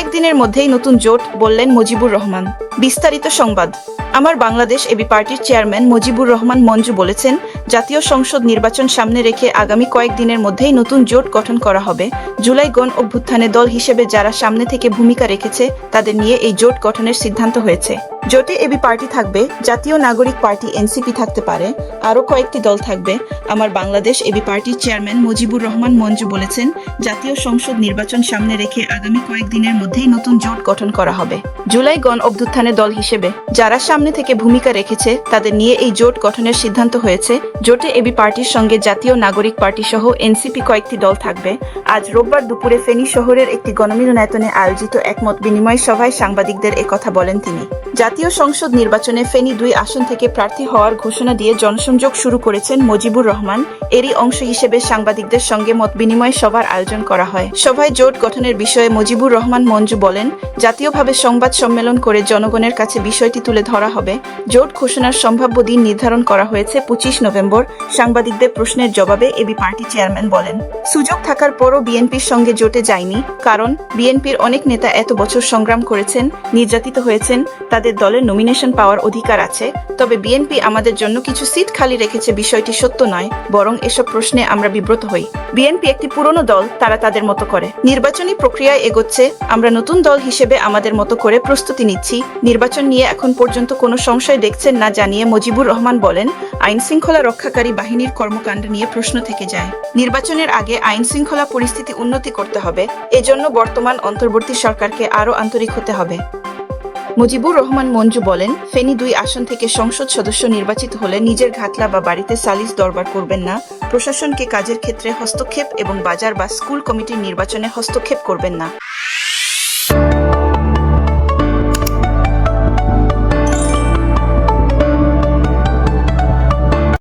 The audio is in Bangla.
কয়েকদিনের মধ্যেই নতুন জোট বললেন মুজিবুর রহমান। বিস্তারিত সংবাদ। আমার বাংলাদেশ এবি পার্টির চেয়ারম্যান মুজিবুর রহমান মঞ্জু বলেছেন, জাতীয় সংসদ নির্বাচন সামনে রেখে আগামী কয়েকদিনের মধ্যেই নতুন জোট গঠন করা হবে। জুলাই গণ অভ্যুত্থানে দল হিসেবে যারা সামনে থেকে ভূমিকা রেখেছে, তাদের নিয়ে এই জোট গঠনের সিদ্ধান্ত হয়েছে। জোটে এবি পার্টি থাকবে, জাতীয় নাগরিক পার্টি এনসিপি থাকতে পারে, আরও কয়েকটি দল থাকবে, আমার বাংলাদেশ এবি পার্টির চেয়ারম্যান মুজিবুর রহমান মঞ্জু বলেছেন, জাতীয় সংসদ নির্বাচন সামনে রেখে আগামী কয়েকদিনের মধ্যেই নতুন জোট গঠন করা হবে। জুলাই গণ অভ্যুত্থানে দল হিসেবে, যারা সামনে থেকে ভূমিকা রেখেছে, তাদের নিয়ে এই জোট গঠনের সিদ্ধান্ত হয়েছে। জোটে এবি পার্টির সঙ্গে জাতীয় নাগরিক পার্টি সহ এনসিপি কয়েকটি দল থাকবে। আজ রোববার দুপুরে ফেনী শহরের একটি গণমিলনায়তনে আয়োজিত একমত বিনিময় সভায় সাংবাদিকদের একথা বলেন তিনি। জাতীয় সংসদ নির্বাচনে ফেনী দুই আসন থেকে প্রার্থী হওয়ার ঘোষণা দিয়ে জনসংযোগ শুরু করেছেন মুজিবুর রহমান। এরই অংশ হিসেবে সাংবাদিকদের সঙ্গে মত বিনিময় সভার আয়োজন করা হয়। সভায় জোট গঠনের বিষয়ে মুজিবুর রহমান মঞ্জু বলেন, জাতীয়ভাবে সংবাদ সম্মেলন করে জনগণের কাছে বিষয়টি তুলে ধরা হবে। জোট ঘোষণার সম্ভাব্য দিন নির্ধারণ করা হয়েছে পঁচিশ নভেম্বর। সাংবাদিকদের প্রশ্নের জবাবে এবি পার্টি চেয়ারম্যান বলেন, সুযোগ থাকার পরও বিএনপির সঙ্গে জোটে যায়নি, কারণ বিএনপির অনেক নেতা এত বছর সংগ্রাম করেছেন, নির্যাতিত হয়েছেন তাদের দলের নমিনেশন পাওয়ার অধিকার আছে, তবে বিএনপি আমাদের জন্য কিছু সিট খালি রেখেছে বিষয়টি সত্য নয়, বরং এসব প্রশ্নে আমরা বিব্রত হই। বিএনপি একটি পুরনো দল, তারা তাদের মতো করে। নির্বাচনী প্রক্রিয়ায় এগোচ্ছে, আমরা নতুন দল হিসেবে আমাদের মতো করে প্রস্তুতি নিচ্ছি। নির্বাচন নিয়ে এখন পর্যন্ত কোনো সংশয় দেখছেন না জানিয়ে মজিবুর রহমান বলেন আইন শৃঙ্খলা রক্ষাকারী বাহিনীর কর্মকাণ্ড নিয়ে প্রশ্ন থেকে যায়। নির্বাচনের আগে আইন শৃঙ্খলা পরিস্থিতি উন্নতি করতে হবে, এজন্য বর্তমান অন্তর্বর্তী সরকারকে আরও আন্তরিক হতে হবে। মুজিবুর রহমান মঞ্জু বলেন, ফেনী দুই আসন থেকে সংসদ সদস্য নির্বাচিত হলে নিজের ঘাটলা বা বাড়িতে সালিস দরবার করবেন না। প্রশাসনকে কাজের ক্ষেত্রে হস্তক্ষেপ এবং বাজার বা স্কুল কমিটির নির্বাচনে হস্তক্ষেপ করবেন না।